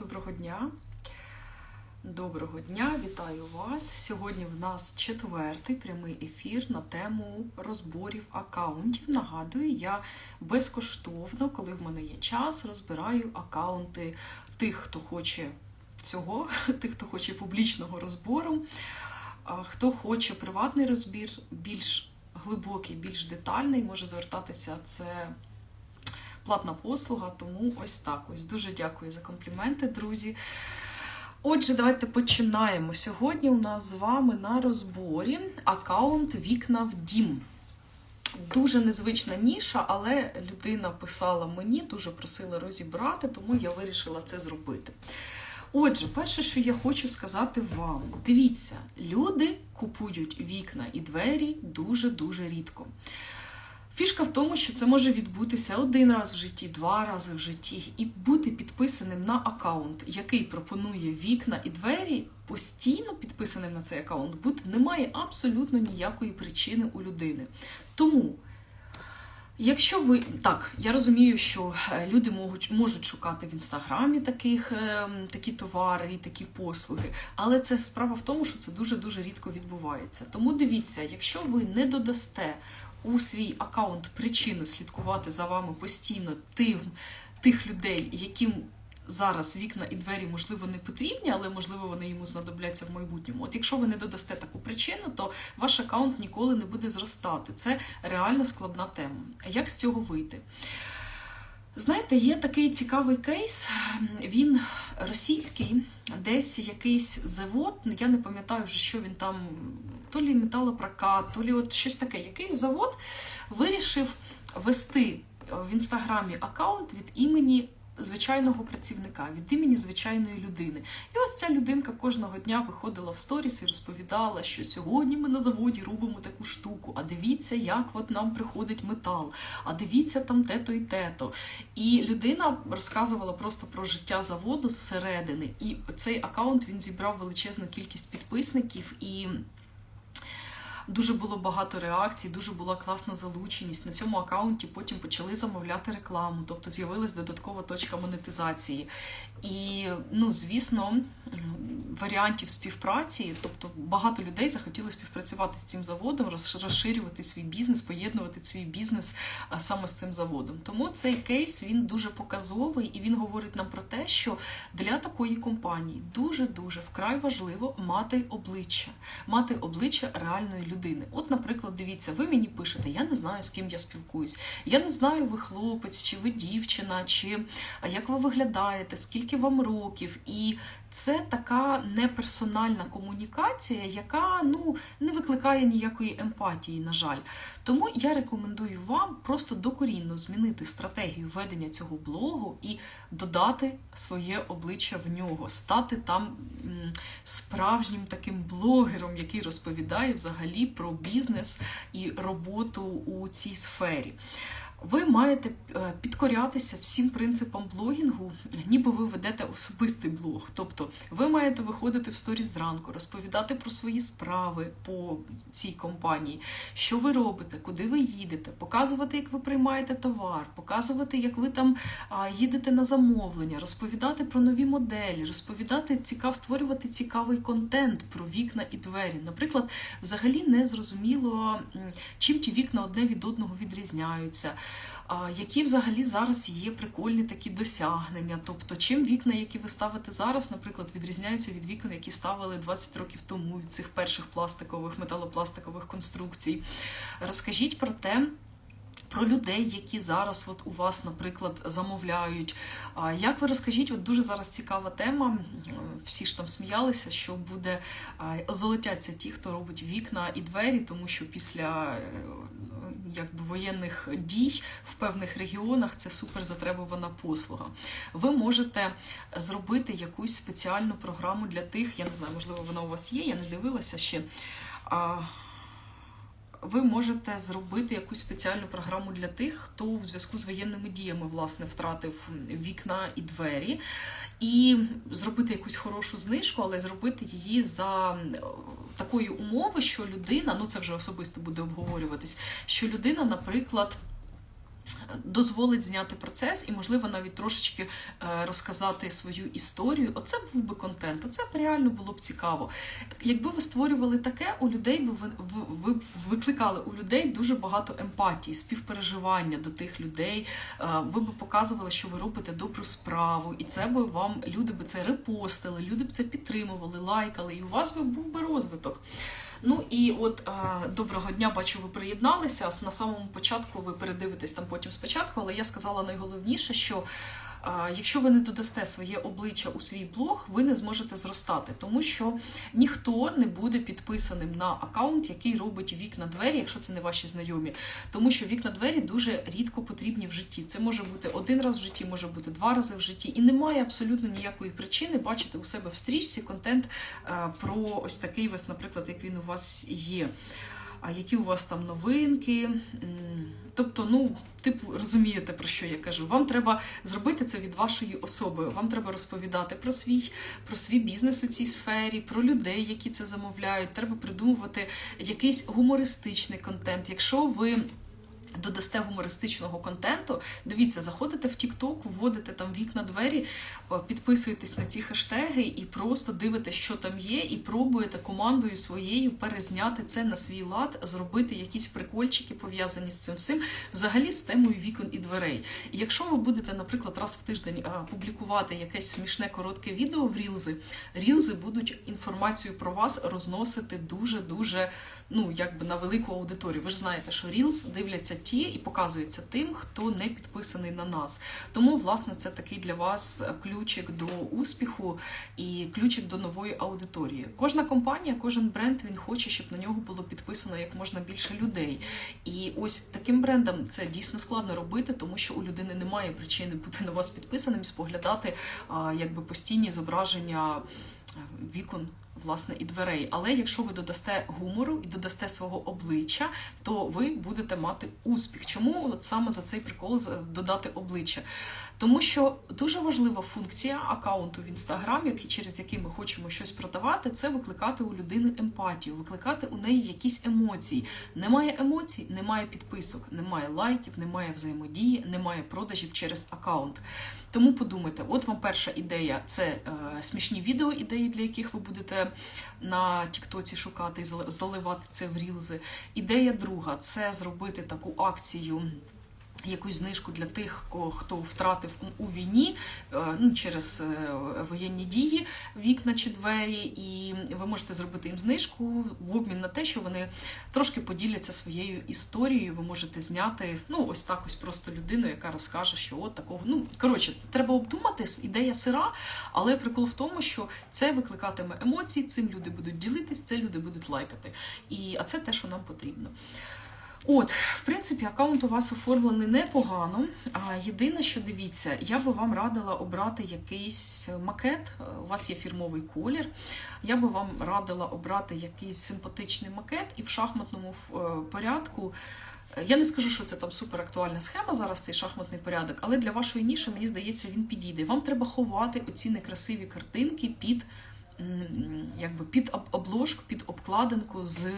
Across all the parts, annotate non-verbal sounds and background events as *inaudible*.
Доброго дня. Доброго дня, вітаю вас. Сьогодні в нас четвертий прямий ефір на тему розборів акаунтів. Нагадую, я безкоштовно, коли в мене є час, розбираю акаунти тих, хто хоче цього, *laughs* тих, хто хоче публічного розбору, хто хоче приватний розбір, більш глибокий, більш детальний, може звертатися це платна послуга, тому ось так ось. Дуже дякую за компліменти, друзі. Отже, давайте починаємо. Сьогодні у нас з вами на розборі аккаунт Вікна в Дім. Дуже незвична ніша, але людина писала мені, дуже просила розібрати, тому я вирішила це зробити. Отже, перше, що я хочу сказати вам: дивіться, люди купують вікна і двері дуже-дуже рідко. Фішка в тому, що це може відбутися один раз в житті, два рази в житті, і бути підписаним на аккаунт, який пропонує вікна і двері, постійно підписаним на цей аккаунт, бути немає абсолютно ніякої причини у людини. Тому. Якщо ви так, я розумію, що е, люди можуть можуть шукати в інстаграмі таких е, такі товари і такі послуги, але це справа в тому, що це дуже дуже рідко відбувається. Тому дивіться, якщо ви не додасте у свій аккаунт причину слідкувати за вами постійно тим тих людей, яким зараз вікна і двері, можливо, не потрібні, але можливо вони йому знадобляться в майбутньому. От якщо ви не додасте таку причину, то ваш аккаунт ніколи не буде зростати. Це реально складна тема. Як з цього вийти? Знаєте, є такий цікавий кейс, він російський, десь якийсь завод, я не пам'ятаю вже, що він там, то лі металопрокат, то лі от щось таке. Якийсь завод вирішив вести в інстаграмі аккаунт від імені звичайного працівника, від імені звичайної людини. І ось ця людинка кожного дня виходила в сторіс і розповідала, що сьогодні ми на заводі робимо таку штуку. А дивіться, як от нам приходить метал, а дивіться там те-то і те-то. І людина розказувала просто про життя заводу зсередини. І цей аккаунт він зібрав величезну кількість підписників і. Дуже було багато реакцій, дуже була класна залученість. На цьому аккаунті потім почали замовляти рекламу, тобто з'явилась додаткова точка монетизації. І, ну, звісно, варіантів співпраці, тобто багато людей захотіли співпрацювати з цим заводом, розширювати свій бізнес, поєднувати свій бізнес саме з цим заводом. Тому цей кейс він дуже показовий і він говорить нам про те, що для такої компанії дуже дуже вкрай важливо мати обличчя, мати обличчя реальної людини. От, наприклад, дивіться, ви мені пишете, я не знаю, з ким я спілкуюсь. Я не знаю, ви хлопець, чи ви дівчина, чи як ви виглядаєте, скільки вам років. І це така неперсональна комунікація, яка ну не викликає ніякої емпатії, на жаль. Тому я рекомендую вам просто докорінно змінити стратегію ведення цього блогу і додати своє обличчя в нього, стати там справжнім таким блогером, який розповідає взагалі про бізнес і роботу у цій сфері. Ви маєте е, підкорятися всім принципам блогінгу, ніби ви ведете особистий блог. Тобто ви маєте виходити в сторіс зранку, розповідати про свої справи по цій компанії, що ви робите, куди ви їдете, показувати, як ви приймаєте товар, показувати, як ви там їдете на замовлення, розповідати про нові моделі, розповідати цікав, створювати цікавий контент про вікна і двері. Наприклад, взагалі не зрозуміло, чим ті вікна одне від одного відрізняються які взагалі зараз є прикольні такі досягнення. Тобто, чим вікна, які ви ставите зараз, наприклад, відрізняються від вікон, які ставили 20 років тому від цих перших пластикових, металопластикових конструкцій. Розкажіть про те. Про людей, які зараз от у вас, наприклад, замовляють. Як ви розкажіть, от дуже зараз цікава тема. Всі ж там сміялися, що буде золотяться ті, хто робить вікна і двері, тому що після якби воєнних дій в певних регіонах це супер затребувана послуга. Ви можете зробити якусь спеціальну програму для тих, я не знаю, можливо, вона у вас є, я не дивилася ще. Ви можете зробити якусь спеціальну програму для тих, хто в зв'язку з воєнними діями власне втратив вікна і двері, і зробити якусь хорошу знижку, але зробити її за такої умови, що людина, ну це вже особисто буде обговорюватись, що людина, наприклад. Дозволить зняти процес і, можливо, навіть трошечки е, розказати свою історію. Оце був би контент, оце б реально було б цікаво. Якби ви створювали таке, у людей би ви, ви, ви викликали у людей дуже багато емпатії, співпереживання до тих людей. Е, ви б показували, що ви робите добру справу, і це би вам люди би це репостили, люди б це підтримували, лайкали, і у вас би був би розвиток. Ну і от доброго дня, бачу, ви приєдналися. На самому початку ви передивитесь там потім спочатку, але я сказала найголовніше, що Якщо ви не додасте своє обличчя у свій блог, ви не зможете зростати, тому що ніхто не буде підписаним на аккаунт, який робить вікна двері, якщо це не ваші знайомі. Тому що вікна двері дуже рідко потрібні в житті. Це може бути один раз в житті, може бути два рази в житті, і немає абсолютно ніякої причини бачити у себе в стрічці контент про ось такий ось, наприклад, як він у вас є а які у вас там новинки. Тобто, ну, типу, розумієте, про що я кажу. Вам треба зробити це від вашої особи. Вам треба розповідати про свій про свій бізнес у цій сфері, про людей, які це замовляють. Треба придумувати якийсь гумористичний контент. Якщо ви Додасте гумористичного контенту, дивіться, заходите в TikTok, вводите там вікна двері, е, підписуєтесь на ці хештеги і просто дивитесь, що там є, і пробуєте командою своєю перезняти це на свій лад, зробити якісь прикольчики пов'язані з цим всім, взагалі з темою вікон і дверей. І якщо ви будете, наприклад, раз в тиждень е, публікувати якесь смішне коротке відео в Рілзи, Рілзи будуть інформацію про вас розносити дуже дуже ну якби на велику аудиторію. Ви ж знаєте, що Reels дивляться ті і показуються тим, хто не підписаний на нас. Тому, власне, це такий для вас ключик до успіху і ключик до нової аудиторії. Кожна компанія, кожен бренд він хоче, щоб на нього було підписано як можна більше людей. І ось таким брендом це дійсно складно робити, тому що у людини немає причини бути на вас підписаним, споглядати якби постійні зображення вікон власне і дверей. Але якщо ви додасте гумору і додасте свого обличчя, то ви будете мати успіх. Чому от саме за цей прикол додати обличчя? Тому що дуже важлива функція аккаунту в інстаграмі, через який ми хочемо щось продавати, це викликати у людини емпатію, викликати у неї якісь емоції. Немає емоцій, немає підписок, немає лайків, немає взаємодії, немає продажів через аккаунт. Тому подумайте, от вам перша ідея це е, смішні відео, ідеї, для яких ви будете на Тіктоці шукати і заливати це в рілзи. Ідея друга це зробити таку акцію якусь знижку для тих, хто втратив у війні е, ну, через е, воєнні дії вікна чи двері, і ви можете зробити їм знижку в обмін на те, що вони трошки поділяться своєю історією. Ви можете зняти ну ось так ось просто людину, яка розкаже, що от такого. Ну коротше, треба обдумати ідея сира, але прикол в тому, що це викликатиме емоції, цим люди будуть ділитись, це люди будуть лайкати. І а це те, що нам потрібно. От, в принципі, аккаунт у вас оформлений непогано. А єдине, що дивіться, я би вам радила обрати якийсь макет. У вас є фірмовий колір. Я би вам радила обрати якийсь симпатичний макет і в шахматному е, порядку. Я не скажу, що це там супер актуальна схема зараз, цей шахматний порядок, але для вашої ніші, мені здається, він підійде. Вам треба ховати оці некрасиві картинки під якби під обложку, під обкладинку з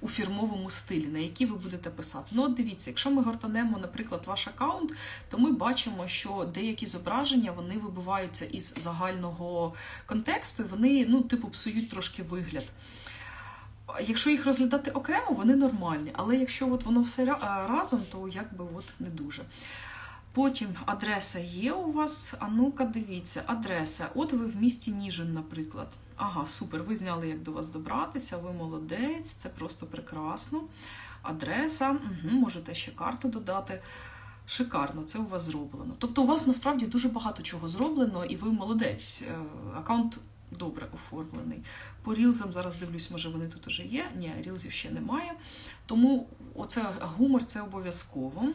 у фірмовому стилі, на який ви будете писати. Ну, от дивіться, якщо ми гортанемо, наприклад, ваш аккаунт, то ми бачимо, що деякі зображення вони вибиваються із загального контексту, і вони, ну, типу, псують трошки вигляд. Якщо їх розглядати окремо, вони нормальні. Але якщо от воно все разом, то якби от не дуже. Потім адреса є у вас. А ну-ка, дивіться, адреса. От ви в місті Ніжин, наприклад. Ага, супер. Ви зняли, як до вас добратися, ви молодець, це просто прекрасно. Адреса, угу, можете ще карту додати. Шикарно, це у вас зроблено. Тобто, у вас насправді дуже багато чого зроблено, і ви молодець. Е, аккаунт добре оформлений. По рілзам зараз дивлюсь, може вони тут уже є. Ні, рілзів ще немає. Тому оце гумор це обов'язково.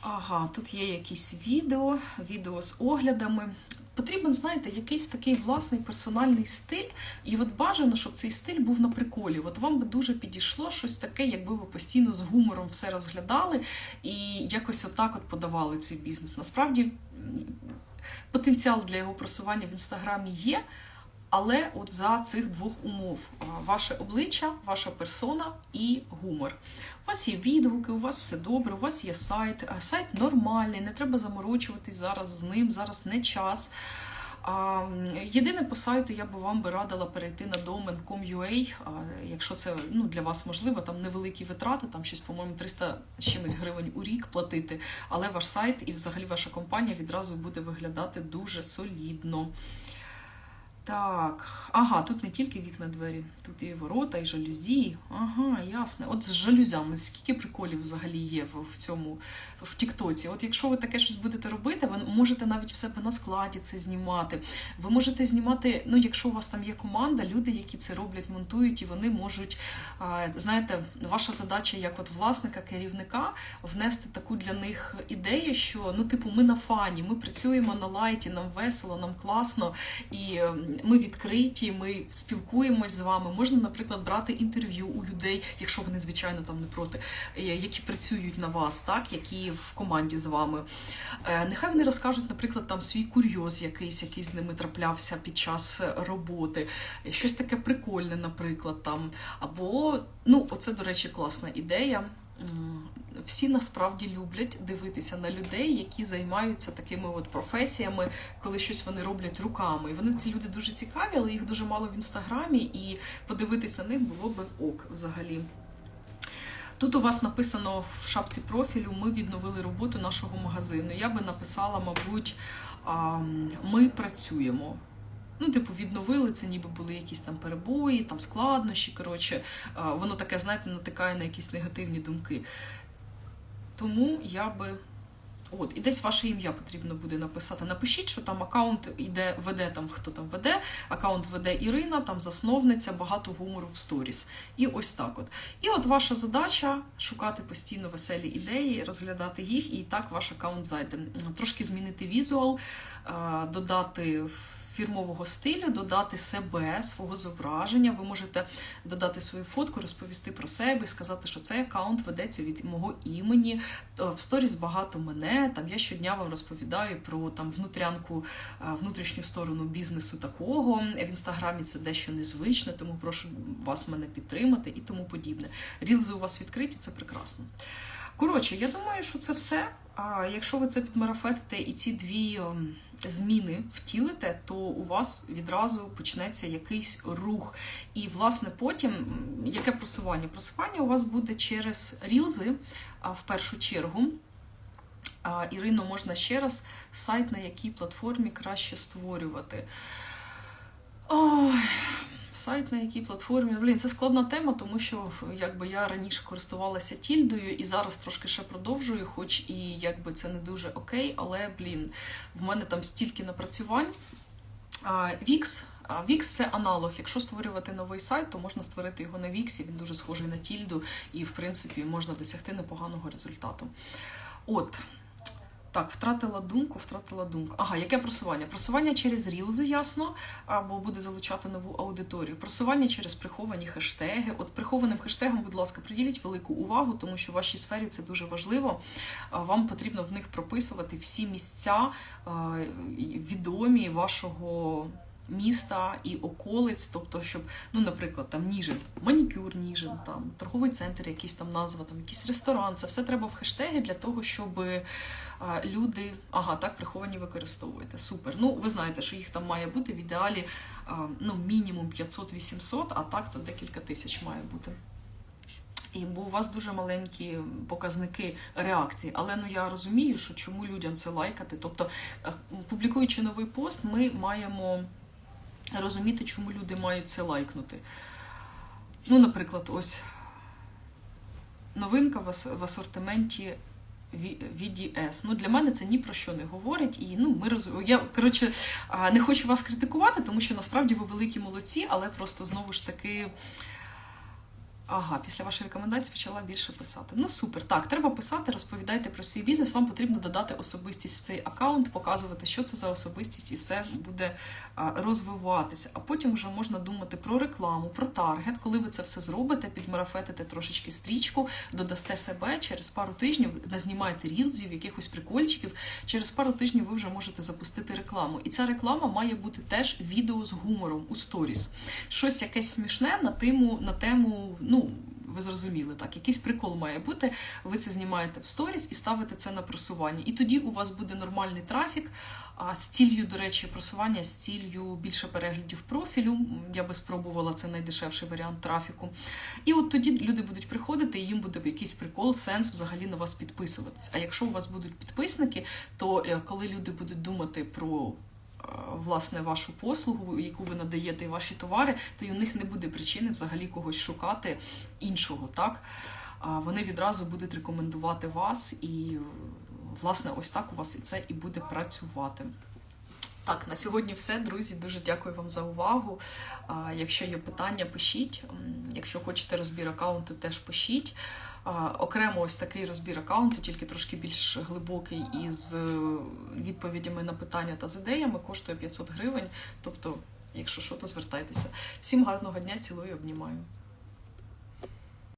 Ага, тут є якісь відео, відео з оглядами. Потрібен, знаєте, якийсь такий власний персональний стиль, і от бажано, щоб цей стиль був на приколі. От вам би дуже підійшло щось таке, якби ви постійно з гумором все розглядали і якось отак от подавали цей бізнес. Насправді потенціал для його просування в інстаграмі є. Але от за цих двох умов ваше обличчя, ваша персона і гумор. У вас є відгуки, у вас все добре, у вас є сайт. Сайт нормальний, не треба заморочуватись зараз з ним, зараз не час. Єдине по сайту я би вам би радила перейти на а, якщо це ну, для вас можливо, там невеликі витрати, там щось, по-моєму, 300 з чимось гривень у рік платити, але ваш сайт і взагалі ваша компанія відразу буде виглядати дуже солідно. Так, ага, тут не тільки вікна двері, тут і ворота, і жалюзі. Ага, ясно. От з жалюзями, скільки приколів взагалі є в, цьому в Тіктоці. От якщо ви таке щось будете робити, ви можете навіть в себе на складі це знімати. Ви можете знімати, ну якщо у вас там є команда, люди, які це роблять, монтують, і вони можуть, знаєте, ваша задача як от власника, керівника внести таку для них ідею, що ну, типу, ми на фані, ми працюємо на лайті, нам весело, нам класно, і ми відкриті, ми спілкуємось з вами. Можна, наприклад, брати інтерв'ю у людей, якщо вони, звичайно, там не проти, е, які працюють на вас, так, які в команді з вами. Е, нехай вони розкажуть, наприклад, там свій курйоз якийсь, який з ними траплявся під час роботи, щось таке прикольне, наприклад, там. Або, ну, оце, до речі, класна ідея. Всі насправді люблять дивитися на людей, які займаються такими от професіями, коли щось вони роблять руками. І вони ці люди дуже цікаві, але їх дуже мало в інстаграмі, і подивитись на них було би ок взагалі. Тут у вас написано в шапці профілю Ми відновили роботу нашого магазину. Я би написала, мабуть, ми працюємо. Ну, типу, відновили це, ніби були якісь там перебої, там складнощі. Коротше, воно таке, знаєте, натикає на якісь негативні думки. Тому я би От, і десь ваше ім'я потрібно буде написати. Напишіть, що там аккаунт іде, веде там, хто там веде, аккаунт веде Ірина, там засновниця, багато гумору в сторіс. І ось так от. І от ваша задача шукати постійно веселі ідеї, розглядати їх, і так ваш аккаунт зайде. Трошки змінити візуал, додати фірмового стилю, додати себе, свого зображення. Ви можете додати свою фотку, розповісти про себе, сказати, що цей аккаунт ведеться від мого імені. В сторіс багато мене. Там я щодня вам розповідаю про там внутрянку, внутрішню сторону бізнесу такого. В інстаграмі це дещо незвичне, тому прошу вас мене підтримати і тому подібне. Рілзи у вас відкриті, це прекрасно. Коротше, я думаю, що це все. А якщо ви це підмарафетите і ці дві ем, зміни втілите, то у вас відразу почнеться якийсь рух. І, власне, потім яке просування? Просування у вас буде через рілзи в першу чергу. Ірино, можна ще раз сайт, на якій платформі краще створювати. Ой, сайт на якій платформі. Блін, це складна тема, тому що якби я раніше користувалася тільдою і зараз трошки ще продовжую, хоч і якби це не дуже окей, але блін, в мене там стільки напрацювань. Вікс. Вікс це аналог. Якщо створювати новий сайт, то можна створити його на Віксі. Він дуже схожий на тільду, і, в принципі, можна досягти непоганого результату. От. Так, втратила думку, втратила думку. Ага, яке просування? Просування через рілзи, ясно, або буде залучати нову аудиторію. Просування через приховані хештеги. От прихованим хештегом, будь ласка, приділіть велику увагу, тому що в вашій сфері це дуже важливо. Вам потрібно в них прописувати всі місця відомі вашого міста і околиць, тобто, щоб, ну, наприклад, там Ніжин, манікюр Ніжин, там торговий центр, якийсь там назва, там якийсь ресторан. Це все треба в хештеги для того, щоб а, люди ага, так приховані використовуєте. Супер. Ну, ви знаєте, що їх там має бути в ідеалі а, ну, мінімум 500-800, а так то декілька тисяч має бути. І бо у вас дуже маленькі показники реакції. Але ну я розумію, що чому людям це лайкати. Тобто, публікуючи новий пост, ми маємо розуміти, чому люди мають це лайкнути. Ну, наприклад, ось новинка в асортименті VDS. Ну, Для мене це ні про що не говорить. І ну, ми роз... Я коротше, не хочу вас критикувати, тому що насправді ви великі молодці, але просто знову ж таки. Ага, після вашої рекомендації почала більше писати. Ну супер. Так, треба писати, розповідайте про свій бізнес. Вам потрібно додати особистість в цей аккаунт, показувати, що це за особистість, і все буде розвиватися. А потім вже можна думати про рекламу, про таргет. Коли ви це все зробите, підмарафетите трошечки стрічку, додасте себе через пару тижнів, назнімаєте рілзів, якихось прикольчиків. Через пару тижнів ви вже можете запустити рекламу. І ця реклама має бути теж відео з гумором у сторіс. Щось якесь смішне на тему, на тему, ну. Ви зрозуміли, так, якийсь прикол має бути. Ви це знімаєте в сторіс і ставите це на просування. І тоді у вас буде нормальний трафік. А з ціллю, до речі, просування, з ціллю більше переглядів профілю. Я би спробувала це найдешевший варіант трафіку. І от тоді люди будуть приходити, і їм буде якийсь прикол, сенс взагалі на вас підписуватись. А якщо у вас будуть підписники, то е, коли люди будуть думати про власне вашу послугу, яку ви надаєте, і ваші товари, то й у них не буде причини взагалі когось шукати іншого, так? Вони відразу будуть рекомендувати вас, і е, власне ось так у вас і це і буде працювати. Так, на сьогодні все, друзі. Дуже дякую вам за увагу. Якщо є питання, пишіть. Якщо хочете розбір аккаунту, теж пишіть. Окремо ось такий розбір аккаунту, тільки трошки більш глибокий із е, відповідями на питання та з ідеями, коштує 500 гривень. Тобто, якщо що, то звертайтеся. Всім гарного дня, цілую, обнімаю.